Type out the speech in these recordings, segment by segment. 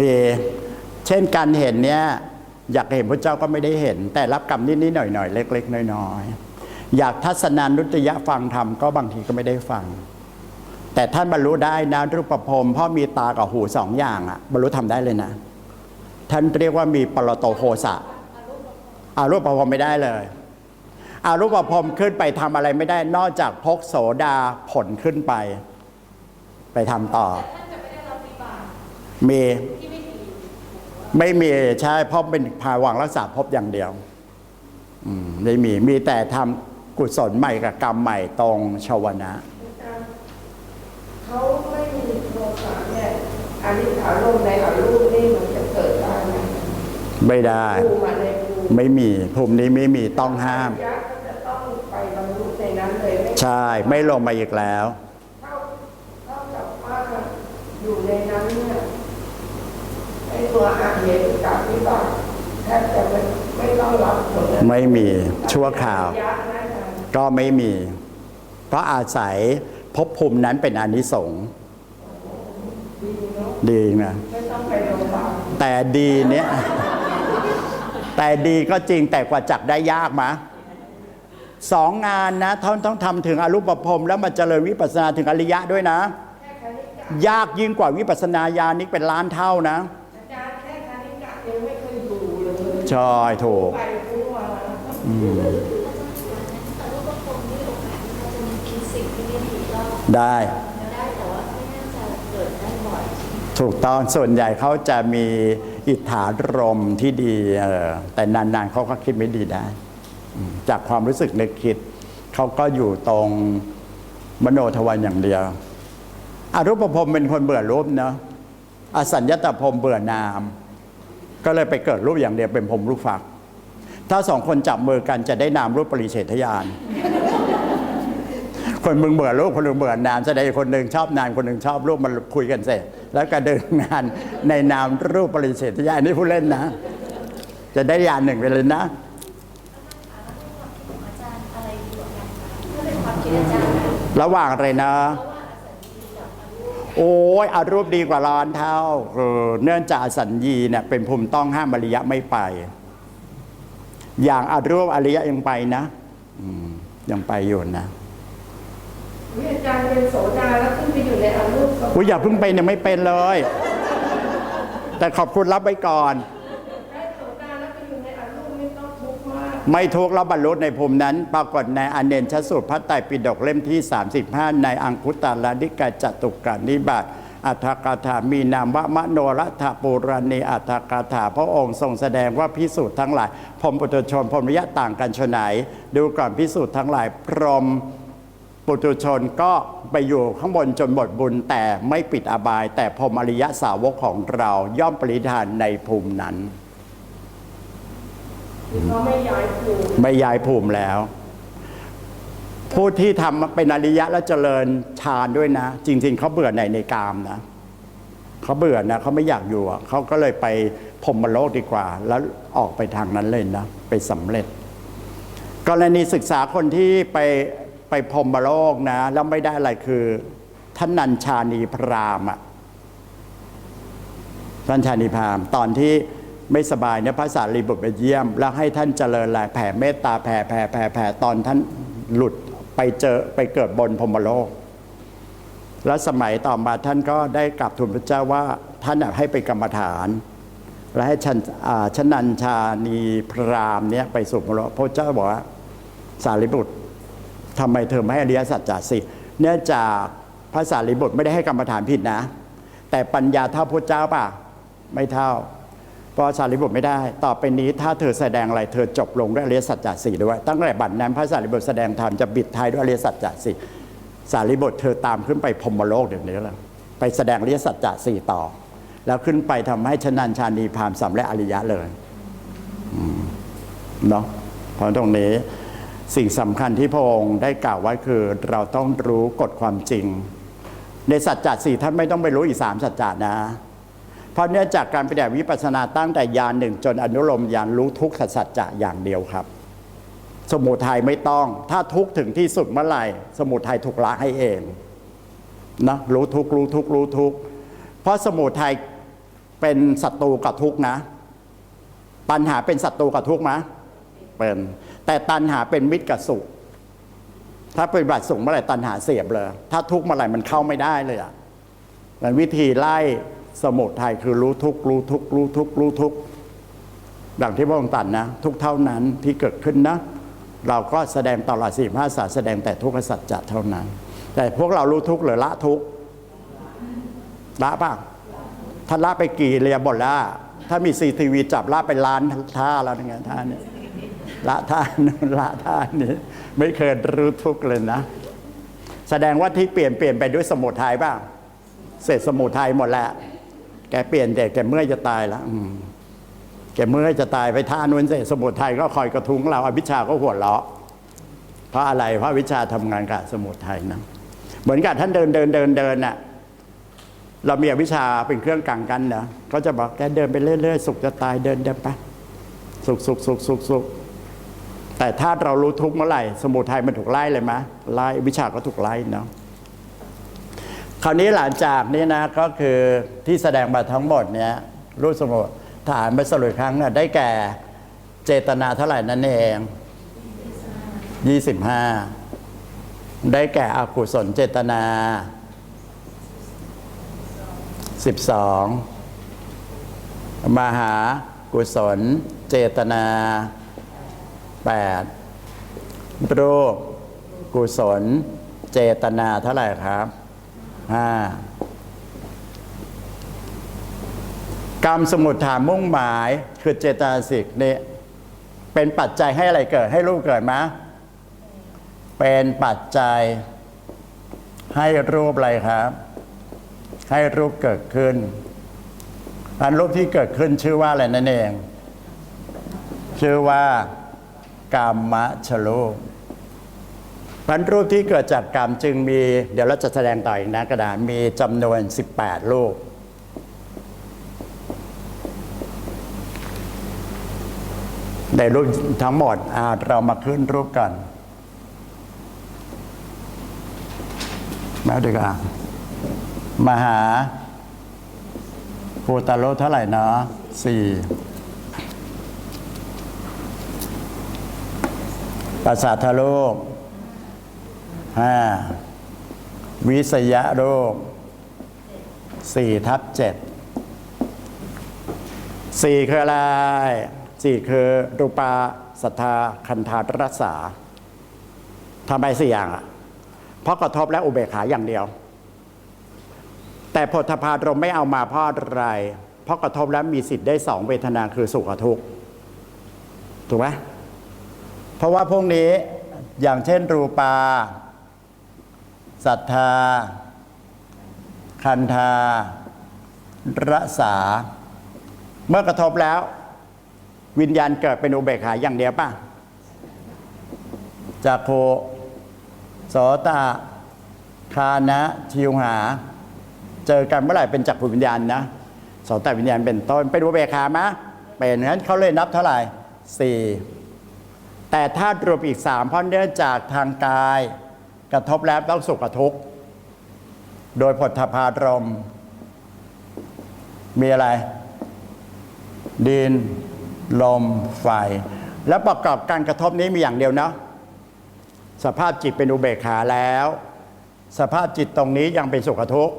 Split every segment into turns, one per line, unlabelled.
มีเช่นการเห็นเนี่ยอยากเห็นพระเจ้าก็ไม่ได้เห็น แต่รับกรรมนิดๆหน่อยๆเล็ก ๆ น้อยๆอยากทัศนานุตยะฟังธรรมก็บางทีก็ไม่ได้ฟัง แต่ท่านบรรลุได้นะรูปภพเพราะมีตากับหูสองอย่างอะบรรลุทำได้เลยนะ ท่านเรียกว่ามีปรโตโคสะอารูปภพไม่ได้เลยอารูปภพขึ้นไปทำอะไรไม่ได้นอกจากพกโสดาผลขึ้นไป ไปทำต่อ มีไม่มีใช่เพราะเป็นภาวังรักษาภพอย่างเดียวอืมไม่มีมีแต่ทำกุศลใหม่กับกรรมใหม่ตรงชาวนะ
เขาไม่มีโทสะเนี่ยอันนี้อารมณ์ในอารมณ์นี่มันจะเกิดได้ไหม
ไม่ได้
ภูมิมาในภูมิ
ไม่มีภูมินี้ไม่มีต้องห้าม
ยักษ์ก็จะต้องไปบรรลุในนั้นเลยไม่
ใช่ไม่ลงมาอีกแล้ว
เท่าเท่ากับว่าอยู่ในนั้นเนี่ย ไอ้ตัวอาเหตุกับวิบัติแทบจะไม่ไม่ต้องรับผลนะ
ไม่มีชั่วคราว
ยักษ์นะอาจารย์
ก็ไม่มี เพราะอาศัยภพภูมินั้นเป็นอานิสงส์
ดีเนาะ
ดีนะ
ไม่ต้องไปโรงพยาบาล
แต่ดีเนี่ยแต่ดีก็จริงแต่กว่าจักได้ยากมะสองงานนะท่านต้องทำถึงอรูปภพแล้วมาเจริญวิปัสสนาถึงอริยะด้วยนะ
แค่คณิกะ
ยากยิ่งกว่าวิปัสสนาญาณิกเป็นล้านเท่านะ ใช่ถูก
ได้
ถูกต้องส่วนใหญ่เขาจะมีอิทธารมที่ดีเออแต่นานๆเขาก็คิดไม่ดีได้ จากความรู้สึกนึกคิด เขาก็อยู่ตรงมโนทวารอย่างเดียวอรูปภพเป็นคนเบื่อรูปเนาะอสัญญตภพเบื่อนาม ก็เลยไปเกิดรูปอย่างเดียวเป็นผมรูปฝัก ถ้าสองคนจับมือกันจะได้นามรูปปริเฉทญาณคนมึงเบื่อรูปคนหนึ่งเบื่อนามแสดงคนหนึ่งชอบนามคนหนึ่งชอบรูปมันคุยกันเสร็จ แล้วก็เดินงานในนามรูปปริเฉทญาณนี่ผู้เล่นนะ จะได้ยานหนึ่งไปเลยนะ
ของอาจารย์อะไรดีกว่ากันนะ
ระหว่างอะไรนะ โอ้ยอารูปดีกว่าล้านเท่าเออเนื่องจากอสัญญีเนี่ยเป็นภูมิต้องห้ามอริยะไม่ไป อย่างอารูปอริยะยังไปนะอืมยังไปอยู่นะ
วิอาจารย์เป็นโสดาแล้วขึ้นไปอยู่ในอรูปสม
อุ้ยอย่าเพิ่งไปเนี่ยไม่เป็นเลย แต่ขอบคุณรับไว้ก่อน
ไม่ทุกข์
แล้วบรรลุในภูมินั้น ปรากฏในอเนนชสูตรพระไตรปิฎกเล่มที่ 35 ในอังคุตาลานิกาจตุกานิบาตอัฏฐกถามีนามว่ามโนรัฐปุรณีอัฏฐกถาพระองค์ทรงแสดงว่าพิสูจน์ทั้งหลายพรมปุถุชนพรมวิยะต่างกันชนไหน ดูก่อนพิสูจน์ทั้งหลายพรหมปุถุชนก็ไปอยู่ข้างบนจนหมดบุญแต่ไม่ปิดอบาย แต่พรมอริยะสาวกของเราย่อมปริธานในภูมินั้น
เขาไม่ย้ายภูมิ
ไม่ย้ายภูมิแล้ว ผู้ที่ทำเป็นอริยะแล้วเจริญฌานด้วยนะ จริง ๆเขาเบื่อในในกามนะเขาเบื่อนะเขาไม่อยากอยู่เขาก็เลยไปพรมโลกดีกว่า แล้วออกไปทางนั้นเลยนะไปสำเร็จ กรณีศึกษาคนที่ไปไปพรมโลกนะ แล้วไม่ได้อะไรคือท่านนัญชานีพรามอะท่านชานีพรามตอนที่ ไม่สบายเนี่ยพระสารีบุตรไปเยี่ยม แล้วให้ท่านเจริญแลแผ่เมตตาแผ่แผ่แผ่แผ่ตอนท่านหลุดไปเจอไปเกิดบนพรมโลก แล้วสมัยต่อมาท่านก็ได้กลับทูลพระเจ้าว่าท่านให้ไปกรรมฐาน และให้ชันอ่าชนัญชานีพรามเนี่ยไปสู่พรมโลกพระเจ้าบอกว่าสารีบุตรทำไมเธอไม่ให้อริยสัจจะสิเนื่องจากพระสารีบุตรไม่ได้ให้กรรมฐานผิดนะ แต่ปัญญาเท่าพระเจ้าป่ะไม่เท่า เพราะสารีบุตรไม่ได้ ต่อไปนี้ถ้าเธอแสดงอะไรเธอจบลงด้วยอริยสัจจสี่ด้วย ตั้งแต่บัดนั้นพระสารีบุตรแสดงธรรมจะบิดท้ายด้วยอริยสัจจสี่สารีบุตรเธอตามขึ้นไปพรมโลกเดี๋ยวนี้แล้วไปแสดงอริยสัจจสี่ต่อ แล้วขึ้นไปทำให้ชนันชานีพามสำเร็จอริยะเลยเนาะเพราะตรงนี้สิ่งสำคัญที่พระองค์ได้กล่าวไว้คือ เราต้องรู้กฎความจริง ในสัจจะสี่ท่านไม่ต้องไปรู้อีกสามสัจจะนะ เพราะเนื่องจากการปฏิบัติวิปัสสนาตั้งแต่ยานหนึ่งจนอนุโลมยานรู้ทุกขสัจจะอย่างเดียวครับ สมุทัยไม่ต้อง ถ้าทุกถึงที่สุดเมื่อไหร่ สมุทัยถูกละให้เองนะรู้ทุกรู้ทุกรู้ทุกเพราะสมุทัยเป็นศัตรูกับทุกนะตัณหาเป็นศัตรูกับทุกไหมเป็นแต่ตัณหาเป็นมิตรกับสุข ถ้าปฏิบัติสุขเมื่อไหร่ตัณหาเสียบเลย ถ้าทุกข์เมื่อไหร่มันเข้าไม่ได้เลยอะมันวิธีไล่ สมุทัยคือรู้ทุกรู้ทุกรู้ทุกรู้ทุกดังที่พระองค์ตรัสนะ ทุกเท่านั้นที่เกิดขึ้นนะ เราก็แสดงตลอดสี่ภาษาแสดงแต่ทุกขสัจจะเท่านั้น แต่พวกเรารู้ทุกหรือละทุกละป่ะท่านละไปกี่เรียบทล้วถ้ามีซีทีวีจับละไปล้านท่าแล้วนะไงท่าเนี่ยละท่านละท่านนี้ไม่เคยรู้ทุกเลยนะ แสดงว่าที่เปลี่ยนเปลี่ยนไปด้วยสมุทัยป่ะเสร็จสมุทัยหมดแล้ว แกเปลี่ยนเด็กแกเมื่อยจะตายแล้วแกเมื่อยจะตายไปท่านู้นเสสมุทัยก็คอยกระทุ้งเราอวิชาก็หัวเราะเพราะอะไรเพราะวิชาทำงานกับสมุทัยนะเหมือนกับท่านเดินเดินเดินเดินน่ะเรามีอวิชาเป็นเครื่องกังกันเนาะเขาจะบอกแกเดินไปเรื่อยๆสุขจะตายเดินเดินไปสุขสุขสุขสุขสุขแต่ถ้าเรารู้ทุกเมื่อไหร่ สมุทัยมันถูกไล่เลยไหมไล่วิชาก็ถูกไล่เนาะ คราวนี้หลังจากนี้นะก็คือที่แสดงมาทั้งหมดเนี่ยรู้สมุฐานไปสรุปอีกครั้งเนี่ยได้แก่เจตนาเท่าไหร่นั่นเองยี่สิบห้าได้แก่อกุศลเจตนาสิบสองมหากุศลเจตนาแปดรูปกุศลเจตนาเท่าไหร่ครับ ห้ากรรมสมุทฐานมุ่งหมายคือเจตนาสิกนี่เป็นปัจจัยให้อะไรเกิด ให้รูปเกิดไหมเป็นปัจจัยให้รูปอะไรครับ ให้รูปเกิดขึ้น อันรูปที่เกิดขึ้นชื่อว่าอะไรนั่นเอง ชื่อว่ากรรมชรูป พันรูปที่เกิดจากกรรมจึงมี เดี๋ยวเราจะแสดงต่ออีกนะกระดาษมีจำนวน 18 รูป ในรูปทั้งหมดเรามาขึ้นรูปกันมาดีกว่ามหาภูตาโลเท่าไหร่นะสี่ปัสสาทโลก ห้าวิสยะโลกสี่ทับเจ็ดสี่คืออะไรสี่คือรูปาสัทธาคันธารัสสาทำไมสี่อย่างอะเพราะกระทบและอุเบกขาอย่างเดียว แต่พธพารมไม่เอามาเพราะอะไรเพราะกระทบแล้วมีสิทธิ์ได้สองเวทนาคือสุขกับทุกข์ถูกไหมเพราะว่าพวกนี้อย่างเช่นรูปา ศรัทธา คันธาระสา เมื่อกระทบแล้ว วิญญาณเกิดเป็นอุเบกขาอย่างเดียวป่ะจากโคโสตาคานะทิวหา เจอกันเมื่อไหร่เป็นจักรวิญญาณนะโสตวิญญาณเป็นต้นเป็นอุเบกขามะเป็นงั้นเขาเลยนับเท่าไหร่สี่แต่ถ้ารวมอีกสามเพราะเนื่องจากทางกาย กระทบแล้วต้องสุขกับทุกข์ โดยผลทพารม มีอะไร ดิน ลม ไฟ แล้วประกอบการกระทบนี้มีอย่างเดียวเนาะสภาพจิตเป็นอุเบกขาแล้ว สภาพจิตตรงนี้ยังเป็นสุขทุกข์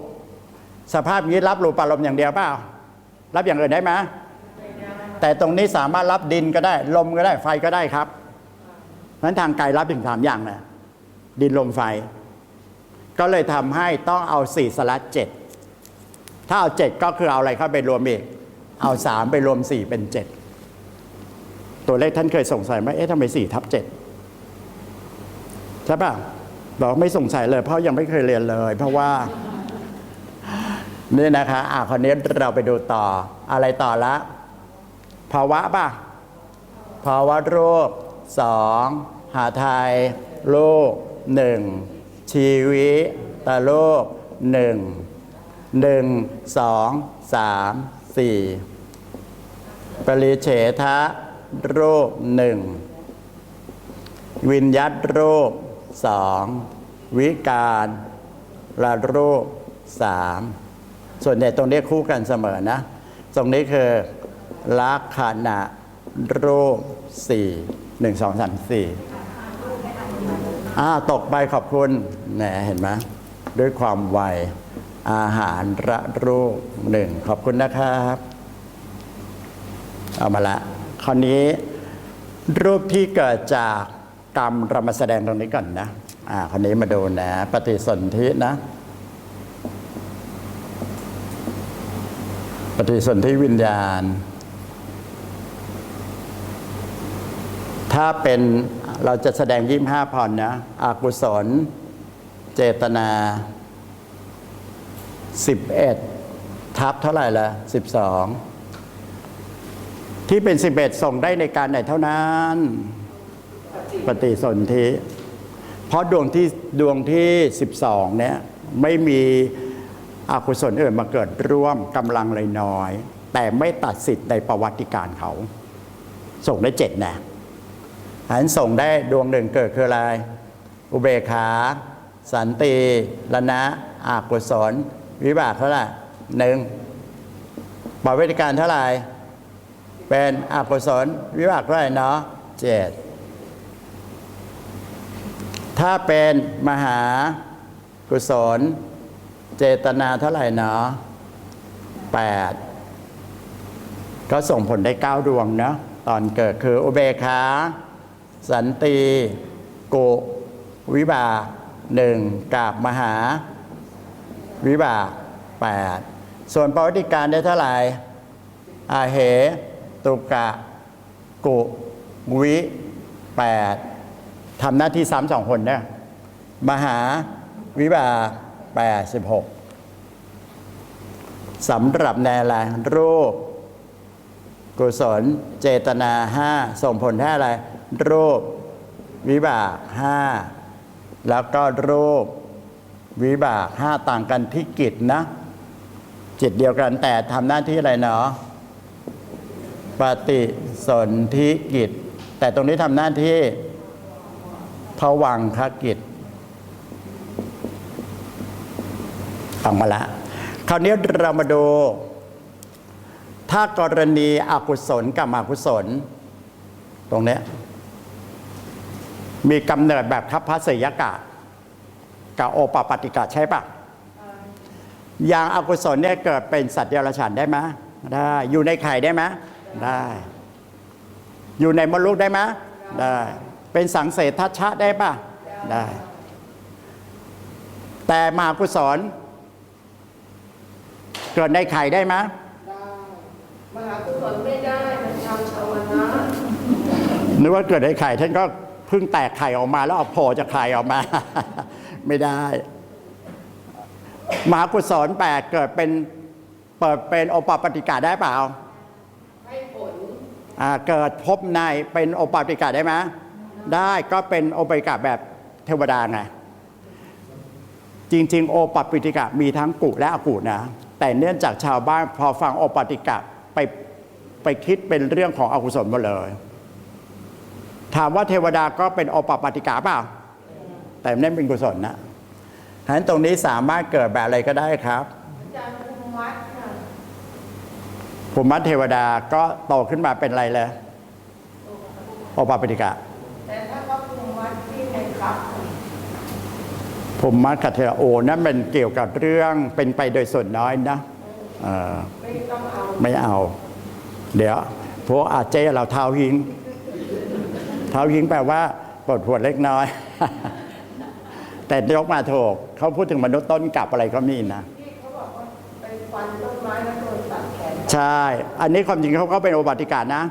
สภาพนี้รับรูปารมณ์อย่างเดียวเปล่า รับอย่างอื่นได้ไหมแต่ตรงนี้สามารถรับดินก็ได้ ลมก็ได้ไฟก็ได้ครับนั้นทางกายรับถึงสามอย่างนะ ดินลมไฟ ก็เลยทำให้ต้องเอาสี่สลัดเจ็ดถ้าเอาเจ็ดก็คือเอาอะไรเข้าไปรวมอีก เอาสามไปรวมสี่เป็นเจ็ดตัวเลขท่านเคยสงสัยไหมเอ๊ะทำไมสี่ทับเจ็ดใช่ป่ะบอกไม่สงสัยเลย เพราะยังไม่เคยเรียนเลย เพราะว่า นี่นะคะอะคนนี้เราไปดูต่อ อะไรต่อละภาวะป่ะภาวะรูปสองหาไทยรูป หนึ่งชีวิตตารูปหนึ่งหนึ่งสองสามสี่ปริเฉทะรูปหนึ่งวิญยัตรูปสองวิการละรูปสามส่วนใหญ่ตรงนี้คู่กันเสมอนะ ตรงนี้คือลักษณะรูปสี่หนึ่งสองสามสี่ อ่าตกไปขอบคุณแหนเห็นไหมด้วยความไวอาหารระรูปหนึ่งขอบคุณนะครับ เอามาละคราวนี้รูปที่เกิดจากกรรมเรามาแสดงตรงนี้ก่อนนะอ่าคราวนี้มาดูนะ ปฏิสนธินะ ปฏิสนธิวิญญาณ ถ้าเป็น เราจะแสดงยี่ห้าพรนะอากุศล เจตนา11ทับเท่าไหร่ละ12ที่เป็น11ส่งได้ในการไหนเท่านั้น ปฏิสนธิเพราะดวงที่ดวงที่12เนี่ยไม่มีอกุศลอื่นมาเกิดร่วมกำลังเลยน้อย แต่ไม่ตัดสิทธิ์ในประวัติการเขา ส่งได้เจ็ดนะ อันส่งได้ดวงหนึ่งเกิดคืออะไร อุเบกขา สันติละนะอากุศลวิบากเท่าไหร่หนึ่งประวัติการเท่าไหร่ เป็นอากุศลวิบากเท่าไหร่เนาะเจ็ดถ้าเป็นมหากุศล เจตนาเท่าไหร่เนาะแปดก็ส่งผลได้เก้าดวงเนาะตอนเกิดคืออุเบกขา สันติโกวิบาหนึ่งกับมหา วิบาแปดส่วนประวัติการได้เท่าไหร่อาเหตุกะกุวิแปดทำหน้าที่ซ้ำสองคนเนี่ยมหาวิบาแปดสิบหกสำหรับแนวอะไรรูป กุศล เจตนาห้าส่งผลให้อะไร รูป วิบากห้าแล้วก็รูป วิบากห้าต่างกันที่กิจนะ จิตเดียวกันแต่ทำหน้าที่อะไรเนาะปฏิสนธิกิจ แต่ตรงนี้ทำหน้าที่ผวังคกิจฟังมาละ คราวนี้เรามาดู ถ้ากรณีอกุศลกับอกุศล ตรงเนี้ย มีกำเนิดแบบคับพัสยกะกับโอปปาติกะใช่ปะอย่างอากุศลเนี่ยเกิดเป็นสัตว์เดรัจฉานได้ไหมได้ อยู่ในไข่ได้ไหมได้ อยู่ในมดลูกได้ไหมได้ เป็นสังเสทัชชะได้ปะได้ แต่มากุศลเกิดในไข่ได้ไหม
ได้มหากุศลไม่ได้มันทำชาวนะ
นึกว่าเกิดในไข่ท่านก็ เพิ่งแตกไข่ออกมาแล้วเอาโผล่จากไข่ออกมา ไม่ได้มหากุศลแปดเกิดเป็นเปิดเป็นโอปปาติกาได้เปล่า
ให้ผล
อ่าเกิดพบในเป็นโอปาติกาได้ไหมได้ก็เป็นโอปาติกาแบบเทวดาไงจริง ๆ โอปาติกามีทั้งกุและอกุนะ แต่เนื่องจากชาวบ้านพอฟังโอปาติกาไปไปคิดเป็นเรื่องของอกุศลหมดเลย ถามว่าเทวดาก็เป็นโอปปาติกาเปล่า แต่ไม่เป็นกุศลนะฉะนั้นตรงนี้สามารถเกิดแบบอะไรก็ได้ครับ
อาจารย์ภูมิวัดค่ะ
ภูมิมัตเทวดาก็โตขึ้นมาเป็นอะไรเลยโอปปาติกะ
แต่ถ้าเขาภูมิวัดที่ในครับ
ภูมิมัตคเทวโอนั่นเป็นเกี่ยวกับเรื่องเป็นไปโดยส่วนน้อยนะ
ไม่ต้องเอา
ไม่เอา เดี๋ยวพวกอาเจเราเท้าหิง ท้าหิงแปลว่าปวดหัวเล็กน้อย แต่ยกมาถูกเขาพูดถึงมนุษย์ต้นกับอะไรก็มีนะ
ที่เขาบอกว่าไปฟันต้นไม้แล้วโดนตัดแขน
ใช่ อันนี้ความจริงเขาก็เป็นโอปาติกานะ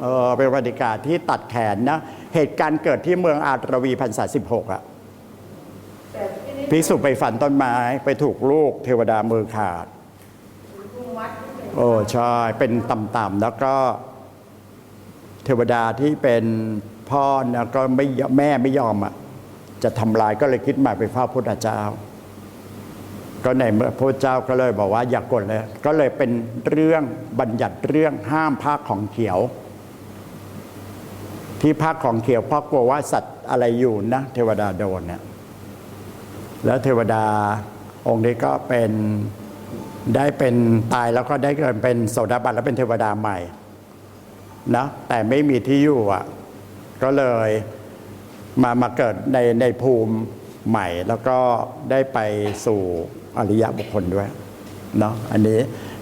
เออเป็นโอปาติกาที่ตัดแขนนะ เหตุการณ์เกิดที่เมืองอาตรวีพันษาสิบหกอะ
แต่ที่นี่
พิสุไปฝันต้นไม้ไปถูกลูกเทวดามือขาด
ภูมิวัดที่เป็น
โอ้ใช่ เป็นต่ำๆแล้วก็ เทวดาที่เป็นพ่อนะก็ไม่แม่ไม่ยอมอะจะทำลายก็เลยคิดมาไปเฝ้าพุทธเจ้า ก็ในเมื่อพระเจ้าก็เลยบอกว่าอย่ากกดเลย ก็เลยเป็นเรื่องบัญญัติเรื่องห้ามภาคของเขียว ที่ภาคของเขียวเพราะกลัวว่าสัตว์อะไรอยู่นะเทวดาโดนเนี่ยแล้วเทวดาองค์นี้ก็เป็นได้เป็นตายแล้วก็ได้เกิดเป็นโสดาบันแล้วเป็นเทวดาใหม่ นะแต่ไม่มีที่อยู่อะก็เลยมามาเกิดในในภูมิใหม่แล้วก็ได้ไปสู่อริยบุคคลด้วยเนาะอันนี้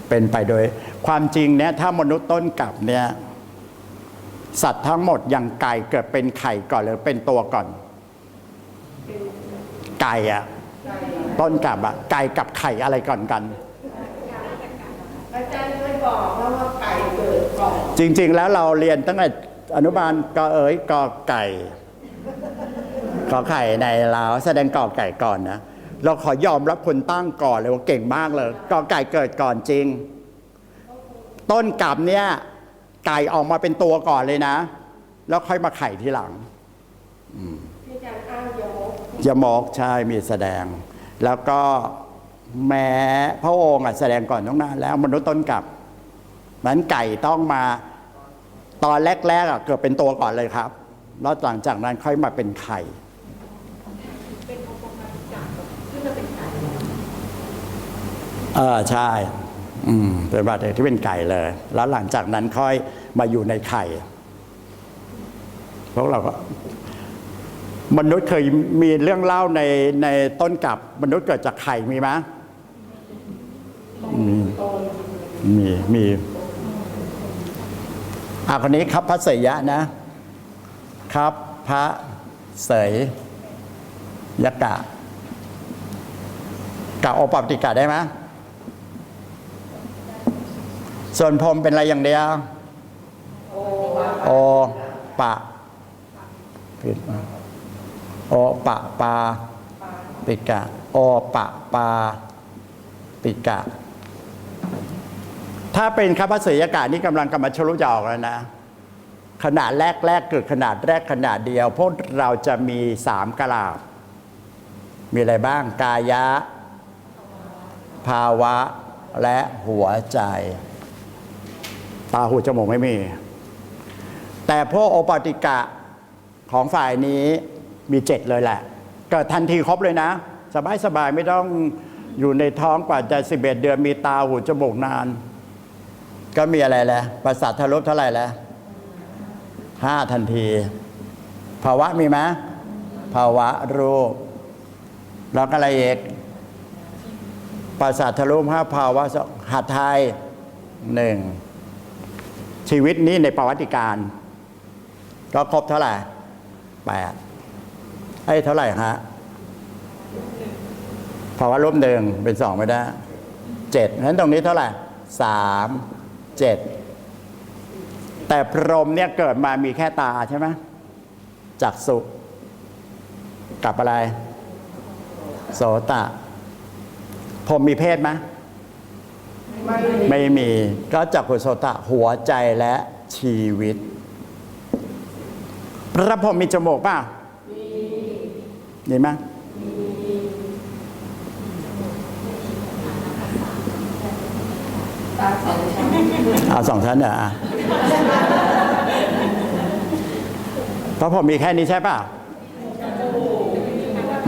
เป็นไปโดยความจริงเนี่ยถ้ามนุษย์ต้นกลับเนี่ยสัตว์ทั้งหมดอย่างไก่เกิดเป็นไข่ก่อนหรือเป็นตัวก่อน ไก่อะต้นกลับอะไก่กับไข่อะไรก่อนกัน
อาจารย์เคยบอกแล้วว่า
จริง ๆ แล้วเราเรียนตั้งแต่อนุบาลกอเอ๋ยกอไก่ขอไข่ในลาวแสดงกอไก่ก่อนนะเราขอยอมรับคนตั้งก่อนเลยว่าเก่งมากเลยกอไก่เกิดก่อนจริง ต้นกลับเนี่ยไก่ออกมาเป็นตัวก่อนเลยนะ แล้วค่อยมาไข่ทีหลัง
ที่อาจารย์อ้างยมก
ยมกใช่มีแสดง แล้วก็แม้พระองค์อะแสดงก่อนต้องนานแล้วมนุษย์ต้นกลับ นั้นไก่ต้องมาตอนแรกๆอะเกิดเป็นตัวก่อนเลยครับ แล้วหลังจากนั้นค่อยมาเป็นไข่
เป็นโอปมาติกาขึ้นมาเป็นไก่
เออใช่ อืมเป็นบัตรที่เป็นไก่เลย แล้วหลังจากนั้นค่อยมาอยู่ในไข่พวกเราก็มนุษย์เคยมีเรื่องเล่าในในต้นกับ มนุษย์เกิดจากไข่มีไหมมีมีมี อะคนนี้ครับพระเสยยะนะ ครับพระเสยยกะกะโอปปติกะได้ไหมส่วนพรมเป็นอะไรอย่างเดียว โอปะผิดนะโอปะปา ปิกะ โอปะปา ปิกะ ถ้าเป็นคำพระเสยกะนี่กำลังกำลัชลุจะออกแล้วนะขนาดแรกแรกเกิดขนาดแรกขนาดเดียว พวกเราจะมีสามกลาบ มีอะไรบ้าง กายะ ภาวะและหัวใจ ตาหูจมูกไม่มี แต่พวกโอปติกะของฝ่ายนี้มีเจ็ดเลยแหละ เกิดทันทีครบเลยนะ สบายสบายๆไม่ต้องอยู่ในท้องกว่าจะสิบเอ็ดเดือนมีตาหูจมูกนาน ก็มีอะไรแหละประสาททะลุเท่าไหร่แล้วห้าทันที ภาวะมีไหมภาวะรูป แล้วก็อะไรเอกประสาททะลุห้าภาวะสหัดไทยหนึ่งชีวิตนี้ในประวัติการ ก็ครบเท่าไหร่แปดไอ้ยเท่าไหร่ฮะภาวะลบหนึ่งเป็นสองไม่ได้เจ็ดนั้นตรงนี้เท่าไหร่สาม เจ็ดแต่พรหมเนี่ยเกิดมามีแค่ตาใช่ไหมจักสุกับอะไร โสตะพรหมมีเพศไหม
ไม่
ไม่มีก็จักขุโสตะหัวใจและชีวิต พระพรหมมีจมูกป่ะมีไหม
ตาสองชั้น
เอาสองชั้นเหรออะพระพรหมมีแค่นี้ใช่ป่ะ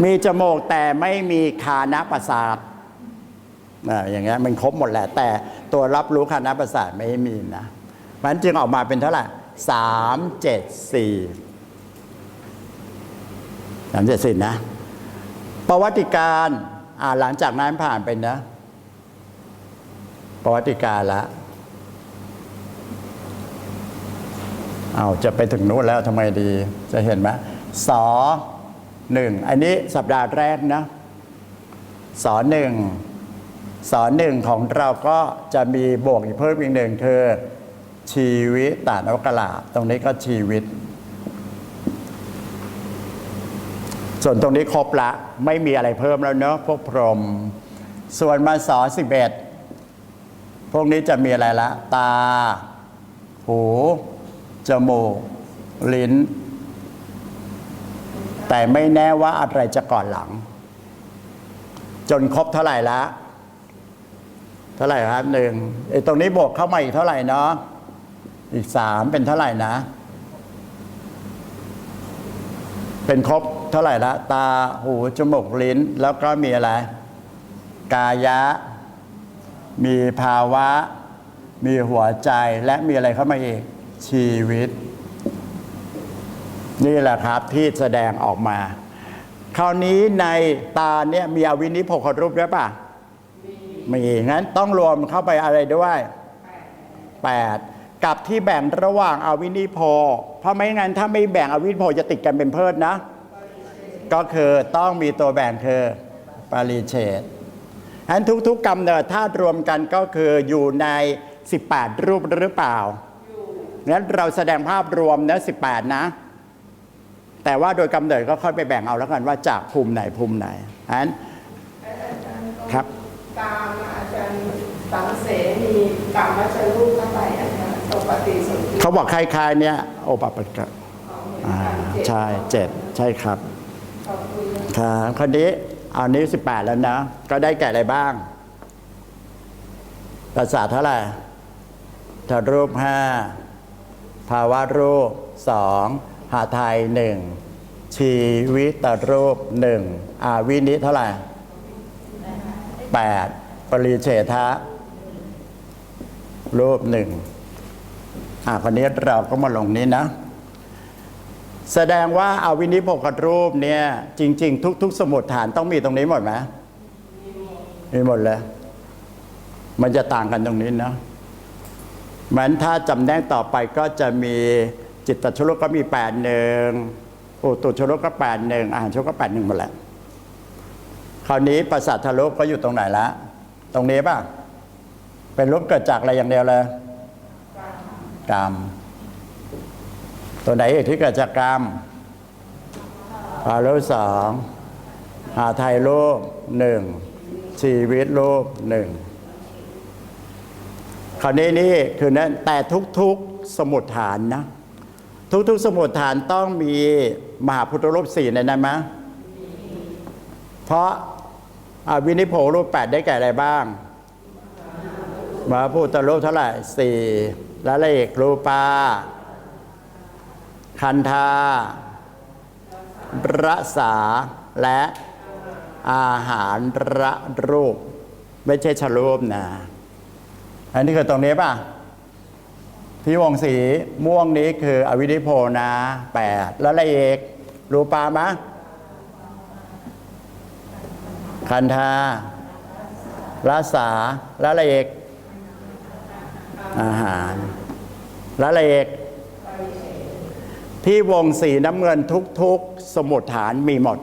มีจมูกแต่ไม่มีคานะประสาทออย่างเงี้ยมันครบหมดแหละ แต่ตัวรับรู้คานะประสาทไม่มีนะเพราะฉะนั้นจึงออกมาเป็นเท่าไหร่สามเจ็ดสี่สามเจ็ดสี่นะประวัติการอ่าหลังจากนั้นผ่านไปนะ ประวัติการละเอาจะไปถึงนู้นแล้วทำไมดี จะเห็นไหมสอหนึ่งอันนี้สัปดาห์แรกนะสอหนึ่งสอหนึ่งของเราก็จะมีบวกอีกเพิ่มอีกหนึ่งคือชีวิตตานวกลาตรงนี้ก็ชีวิต ส่วนตรงนี้ครบละ ไม่มีอะไรเพิ่มแล้วเนอะพวกพรม ส่วนมาสอสิบเอ็ด วกนี้จะมีอะไรละ ตา หู จมูก ลิ้น แต่ไม่แน่ว่าอะไรจะก่อนหลัง จนครบเท่าไหร่ละ เท่าไหร่ครับหนึ่งไอ้ตรงนี้บวกเข้ามาอีกเท่าไหร่เนาะอีกสามเป็นเท่าไหร่นะ เป็นครบเท่าไหร่ละ ตาหู จมูก ลิ้น แล้วก็มีอะไร กายะ มีภาวะ มีหัวใจและมีอะไรเข้ามาอีกชีวิต นี่แหละครับที่แสดงออกมา คราวนี้ในตาเนี่ยมีอวินิโพครูปด้วยป่ะมีงั้นต้องรวมเข้าไปอะไรด้วยแปดกับที่แบ่งระหว่างอวินิโพ เพราะไม่งั้นถ้าไม่แบ่งอวินิโพจะติดกันเป็นเพิดนะ ก็คือต้องมีตัวแบ่งคือปริเฉด ฉะนั้นทุกๆกำเนิดธาตุรวมกันก็คืออยู่ใน 18 รูปหรือเปล่างั้นเราแสดงภาพรวมนะ18 นะ แต่ว่าโดยกำเนิดก็ค่อยไปแบ่งเอาแล้วกันว่าจากภูมิไหนภูมิไหนฉะนั้นครับ
ตามอาจารย์สังเสนีกรรมวัชรูปเข้าไปอาจารย์ตกปฏิสนธิ
เขาบอกคล้ายๆ เนี่ยโอปปะกะอ่าใช่เจ็ดใช่ครับ
ขอบคุณ
ครับคนนี้ เอานี้สิบแปดแล้วนะ ก็ได้แก่อะไรบ้างภาษาเท่าไหร่ถารูปห้าภาวะรูปสองหาไทยหนึ่งชีวิตรูปหนึ่งอาวินิเท่าไหร่แปดปริเฉทะ รูปหนึ่งอ่าคนนี้เราก็มาลงนี้นะ แสดงว่าอาวินิพกรูปเนี่ยจริง ๆ ทุก ๆ สมุดฐานต้องมีตรงนี้หมดไหมมีหมดเลย มันจะต่างกันตรงนี้เนาะเหมันถ้าจำแนกต่อไปก็จะมีจิตตชลกก็มีแปดหนึ่งอุตุชลกก็แปดหนึ่งอาหารชลกก็แปดหนึ่งหมดแหละคราวนี้ประสาททะลุก็อยู่ตรงไหนละ ตรงนี้ป่ะ เป็นรูปเกิดจากอะไรอย่างเดียวเลยกรรม ตัวไหนอีกที่เกิดจากกรรมพารูปสองหาไทยรูปหนึ่งชีวิตรูปหนึ่งคราวนี้นี่คือนั้นแต่ทุกๆสมุดฐานนะ ทุกๆสมุดฐานต้องมีมหาพุทธรูปสี่ในนั้นไหมเพราะอาวินิโพรูปแปดได้แก่อะไรบ้างมหาพุทธรูปเท่าไหร่สี่แล้วอะไรอีกรูปา คันธารสาและอาหารระรูป ไม่ใช่ชะรูปนะ อันนี้คือตรงนี้ป่ะ พี่วงสีม่วงนี้คืออวินิโพนะแปดแล้วอะไรอีกรูปามะ คันธารสาแล้วอะไรอีกอาหารแล้วอะไรอีก ที่วงสีน้ำเงินทุกๆ สมุดฐานมีหมด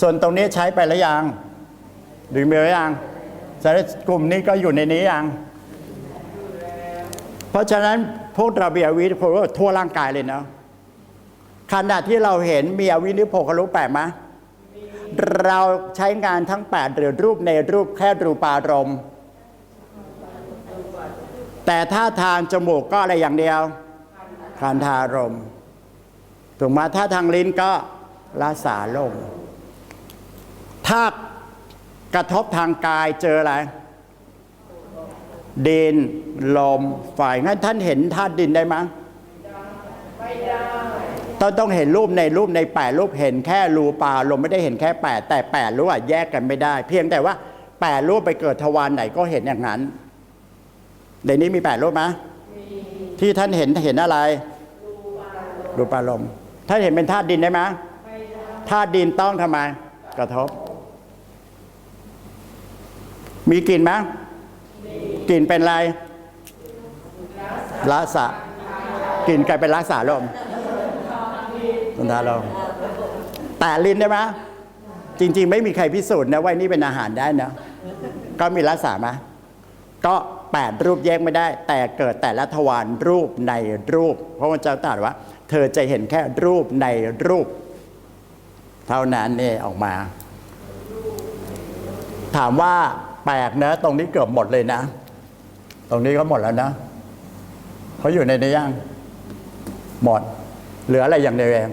ส่วนตรงนี้ใช้ไปแล้วยังหรือมีหรือยังสารกลุ่มนี้ก็อยู่ในนี้ยัง เพราะฉะนั้นพวกราเบียวิทย์พวกทั่วร่างกายเลยเนาะขณะที่เราเห็นมีอวินิโพครู้แปลกไหมเราใช้งานทั้ง 8 หรือรูปในรูปแค่รูปารมณ์ แต่ถ้าทางจมูกก็อะไรอย่างเดียว คันธารมณ์ถูกไหมถ้าทางลิ้นก็ลาสาลมถ้ากระทบทางกายเจออะไร ดินลมไฟงั้นท่านเห็นธาตุดินได้ไหมต้องต้องเห็นรูปในรูปในแปดรูปเห็นแค่รูปาลมไม่ได้เห็นแค่แปดแต่แปดรูปอะแยกกันไม่ได้ เพียงแต่ว่าแปดรูปไปเกิดทวารไหนก็เห็นอย่างนั้นในนี้มีแปดรูปไหมที่ท่านเห็นเห็นอะไร รูปารมณ์ท่าเห็นเป็นธาตุดินได้ไหมธาตุดินต้องทำไม กระทบ มีกลิ่นไหมกลิ่นเป็นอะไรละสะกลิ่นกลายเป็นละสาลมตุนทาลมแต่ลิ้นได้ไหมจริง ๆ ไม่มีใครพิสูจน์นะว่านี่เป็นอาหารได้นะก็มีละสาไหมก็แปดรูปแยกไม่ได้ แต่เกิดแต่ละทวารรูปในรูป เพราะว่าเจ้าตรัสว่า เธอจะเห็นแค่รูปในรูป เท่านั้นเนี่ออกมา ถามว่าแปลกนะ ตรงนี้เกือบหมดเลยนะ ตรงนี้ก็หมดแล้วนะเขาอยู่ในนี้ยังหมด เหลืออะไรอย่างเดียวเอง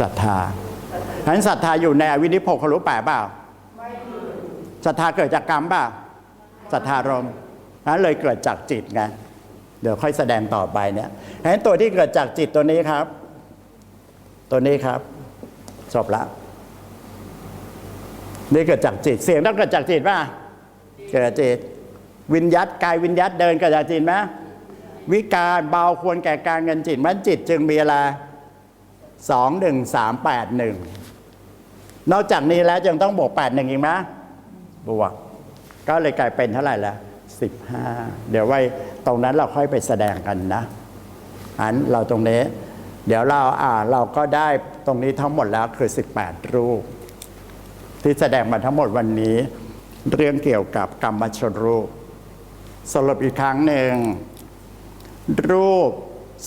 ศรัทธาฉะนั้นศรัทธาอยู่ในอวินิโพครู้แปลเปล่าศรัทธาเกิดจากกรรมเปล่าศรัทธารมนั้นเลยเกิดจากจิตไง เดี๋ยวค่อยแสดงต่อไปเนี่ยฉะนั้นตัวที่เกิดจากจิตตัวนี้ครับ ตัวนี้ครับจบละนี่เกิดจากจิต เสียงต้องเกิดจากจิตป่ะเกิดจากจิต วิญญาตกายวิญญาตเดินเกิดจากจิตไหมวิการเบาควรแก่การเงินจิตมันจิตจึงมีอะไรสองหนึ่งสามแปดหนึ่งนอกจากนี้แล้วยังต้องบวกแปดหนึ่งอีกไหมบวก ก็เลยกลายเป็นเท่าไหร่แล้ว สิบห้าเดี๋ยวไว้ตรงนั้นเราค่อยไปแสดงกันนะอันเราตรงนี้ เดี๋ยวเราอ่าเราก็ได้ตรงนี้ทั้งหมดแล้วคือสิบแปดรูป ที่แสดงมาทั้งหมดวันนี้ เรื่องเกี่ยวกับกรรมชนรูป สรุปอีกครั้งหนึ่ง รูป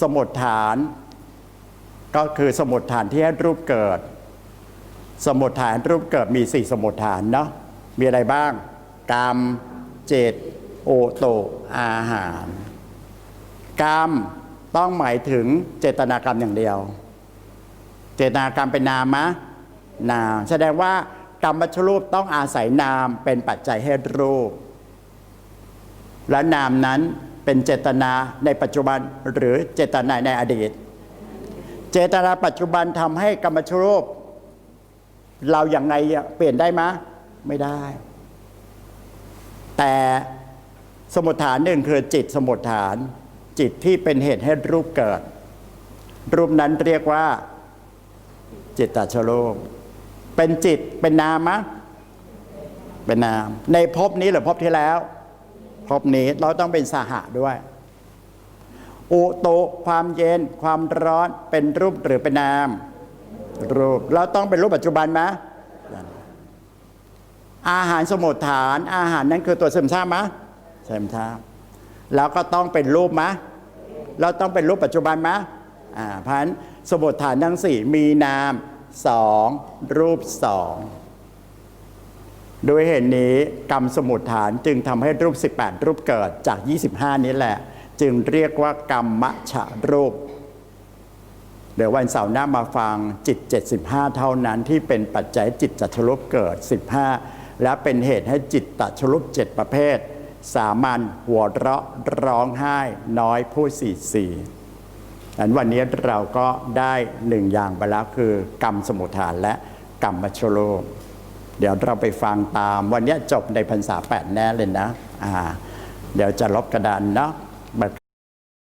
สมุดฐาน ก็คือสมุดฐานที่ให้รูปเกิด สมุดฐานรูปเกิดมีสี่สมุดฐานเนาะมีอะไรบ้าง กรรมเจต โอโตอาหาร กรรมต้องหมายถึงเจตนากรรมอย่างเดียว เจตนากรรมเป็นนามะนาม แสดงว่ากรรมวัชรูปต้องอาศัยนามเป็นปัจจัยให้รูป และนามนั้นเป็นเจตนาในปัจจุบันหรือเจตนาในอดีต เจตนาปัจจุบันทำให้กรรมชรูป เราอย่างไงเปลี่ยนได้ไหมไม่ได้ แต่ สมุดฐานหนึ่งคือจิตสมุดฐาน จิตที่เป็นเหตุให้รูปเกิด รูปนั้นเรียกว่า จิตตชโลกเป็นจิตเป็นนามมะเป็นนาม ในภพนี้หรือภพที่แล้วภพนี้เราต้องเป็นสหะด้วย อุโตความเย็นความร้อนเป็นรูปหรือเป็นนาม รูปเราต้องเป็นรูปปัจจุบันไหมอาหารสมุดฐาน อาหารนั้นคือตัวเสริมชาติมะเสริมชาติแล้วก็ต้องเป็นรูปมะเราต้องเป็นรูปปัจจุบันมะอ่าพันสมุดฐานทั้งสี่มีนามสองรูปสองด้วยเหตุนี้กรรมสมุดฐานจึงทำให้รูป 18 รูปเกิดจาก 25 นี้แหละ จึงเรียกว่ากรรมมะฉะรูป เดี๋ยววันเสาร์หน้ามาฟังจิต 75 เท่านั้นที่เป็นปัจจัยจิตจัตชลุปเกิด 15 และเป็นเหตุให้จิตตัชลุป7 ประเภท สามัญหัวเราะร้องไห้น้อยผู้สี่สี่อันวันนี้เราก็ได้หนึ่งอย่างไปแล้วคือกรรมสมุทฐานและกรรมมัชโลมเดี๋ยวเราไปฟังตาม วันนี้จบในพรรษาแปดแน่เลยนะอ่าเดี๋ยวจะลบกระดานเนาะ